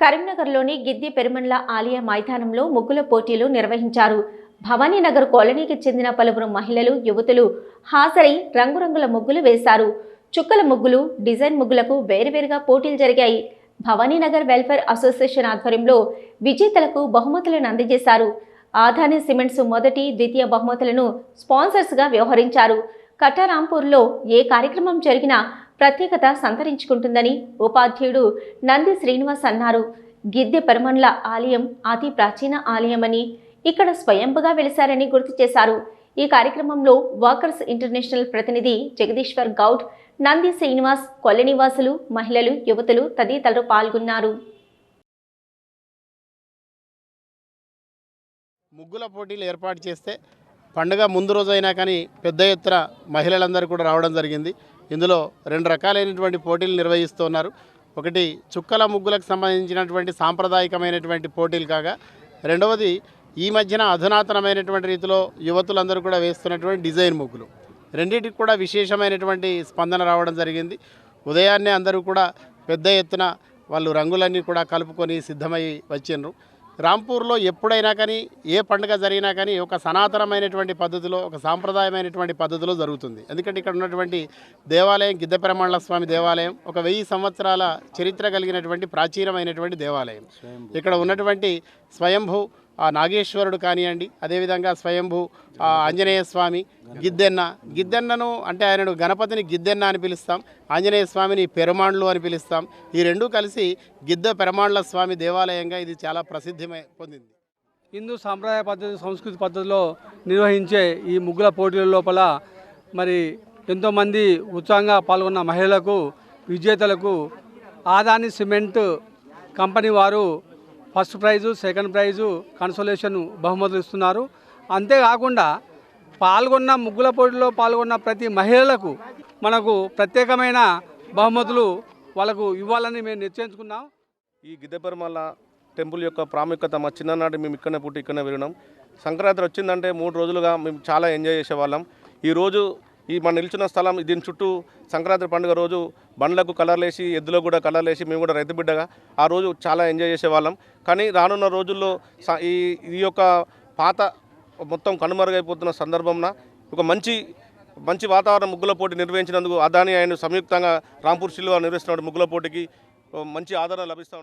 కరీంనగర్లోని గిద్ది పెరుమండ్ల ఆలయ మైదానంలో ముగ్గుల పోటీలు నిర్వహించారు. భవానీనగర్ కాలనీకి చెందిన పలువురు మహిళలు యువతులు హాజరై రంగురంగుల ముగ్గులు వేశారు. చుక్కల ముగ్గులు డిజైన్ ముగ్గులకు వేరువేరుగా పోటీలు జరిగాయి. భవానీనగర్ వెల్ఫేర్ అసోసియేషన్ ఆధ్వర్యంలో విజేతలకు బహుమతులను అందజేశారు. ఆదాని సిమెంట్స్ మొదటి ద్వితీయ బహుమతులను స్పాన్సర్స్గా వ్యవహరించారు. కటారాంపూర్లో ఏ కార్యక్రమం జరిగినా ప్రత్యేకత సంతరించుకుంటుందని ఉపాధ్యాయుడు నంది శ్రీనివాస్ అన్నారు. గిద్దె పరమండ్ల ఆలయం అతి ప్రాచీన ఆలయమని ఇక్కడ స్వయంపుగా వెలిశారని గుర్తు చేశారు. ఈ కార్యక్రమంలో వాకర్స్ ఇంటర్నేషనల్ ప్రతినిధి జగదీశ్వర్ గౌడ్ నంది శ్రీనివాస్ కొల్లనివాసులు మహిళలు యువతులు తదితరులు పాల్గొన్నారు. ముగ్గుల పోటీలు ఏర్పాటు చేస్తే పండుగ ముందు రోజైనా కానీ పెద్ద ఎత్తున మహిళలందరూ కూడా రావడం జరిగింది. ఇందులో రెండు రకాలైనటువంటి పోటీలు నిర్వహిస్తున్నారు ఒకటి చుక్కల ముగ్గులకు సంబంధించినటువంటి సాంప్రదాయకమైనటువంటి పోటీలు కాగా రెండవది ఈ మధ్యన అధునాతనమైనటువంటి రీతిలో యువతులందరూ కూడా వేస్తున్నటువంటి డిజైన్ ముగ్గులు. రెండింటికి కూడా విశేషమైనటువంటి స్పందన రావడం జరిగింది. ఉదయాన్నే అందరూ కూడా పెద్ద ఎత్తున వాళ్ళు రంగులన్నీ కూడా కలుపుకొని సిద్ధమై వచ్చిండ్రు. రాంపూర్లో ఎప్పుడైనా కానీ ఏ పండుగ జరిగినా కానీ ఒక సనాతనమైనటువంటి పద్ధతిలో ఒక సాంప్రదాయమైనటువంటి పద్ధతిలో జరుగుతుంది. ఎందుకంటే ఇక్కడ ఉన్నటువంటి దేవాలయం గిద్దపెరమాళ్ళ స్వామి దేవాలయం ఒక వెయ్యి సంవత్సరాల చరిత్ర కలిగినటువంటి ప్రాచీనమైనటువంటి దేవాలయం. ఇక్కడ ఉన్నటువంటి స్వయంభూ నాగేశ్వరుడు కానివ్వండి అదేవిధంగా స్వయంభూ ఆంజనేయ స్వామి గిద్దెన్న. గిద్దెన్నను అంటే ఆయనను గణపతిని గిద్దెన్న అని పిలుస్తాం ఆంజనేయ స్వామిని పెరమాండ్లు అని పిలుస్తాం. ఈ రెండూ కలిసి గిద్ద పెరమాండ్ల స్వామి దేవాలయంగా ఇది చాలా ప్రసిద్ధిమై పొందింది. హిందూ సాంప్రదాయ పద్ధతి సంస్కృతి పద్ధతిలో నిర్వహించే ఈ ముగ్గుల పోటీల లోపల మరి ఎంతోమంది ఉత్సాహంగా పాల్గొన్న మహిళలకు విజేతలకు ఆదాని సిమెంట్ కంపెనీ వారు first prize second prize consolation బహుమతులు ఇస్తున్నారు అంతేకాకుండా పాల్గొన్న ముగ్గుల పోటీలో పాల్గొన్న ప్రతి మహిళలకు మనకు ప్రత్యేకమైన బహుమతులు వాళ్ళకు ఇవ్వాలని మేము నిశ్చయించుకున్నాం. ఈ గిద్దెపెరమల్ల టెంపుల్ యొక్క ప్రాముఖ్యత మా చిన్ననాటి మేము ఇక్కడనే పుట్టి ఇక్కడనే విరిగినాం. సంక్రాంతి వచ్చిందంటే మూడు రోజులుగా మేము చాలా ఎంజాయ్ చేసేవాళ్ళం. ఈరోజు ఈ మన నిల్చున్న స్థలం దీని చుట్టూ సంక్రాంతి పండుగ రోజు బండ్లకు కలర్లేసి ఎద్దులకు కూడా కలర్లేసి మేము కూడా రైతు బిడ్డగా ఆ రోజు చాలా ఎంజాయ్ చేసేవాళ్ళం. కానీ రానున్న రోజుల్లో స- ఈ ఈ యొక్క పాత మొత్తం కనుమరుగైపోతున్న సందర్భంన ఒక మంచి మంచి వాతావరణం ముగ్గుల పోటీ నిర్వహించినందుకు అదాని ఆయన సంయుక్తంగా రాంపూర్ సిల్వా నిర్వహిస్తున్నాడు ముగ్గుల పోటీకి మంచి ఆదరణ లభిస్తూ